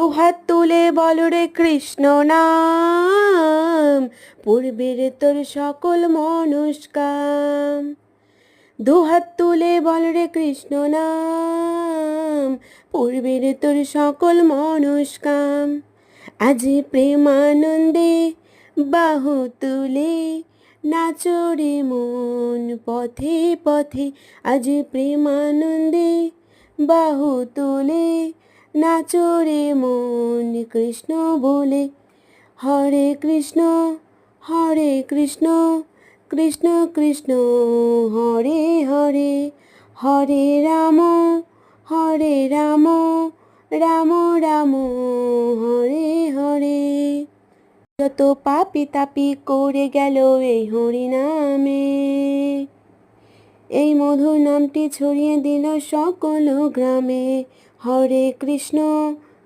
দুহাত তুলে বল রে কৃষ্ণ নাম, পূর্বের তোর সকল মনস্কাম। দুহাত তুলে বল রে কৃষ্ণ নাম, পূর্বের তোর সকল মনস্কাম। আজ প্রেমানন্দে বাহু তুলে নাচরে মন, পথে পথে আজ প্রেমানন্দে বাহু তুলে নাচরে মন কৃষ্ণ বলে। হরে কৃষ্ণ হরে কৃষ্ণ কৃষ্ণ কৃষ্ণ, হরে হরে। হরে রাম হরে রাম রাম রাম, হরে হরে। যত পাপি তাপি করে গেল এই হরি নামে এই মধুর নামটি ছড়িয়ে দিল সকল গ্রামে। হরে কৃষ্ণ।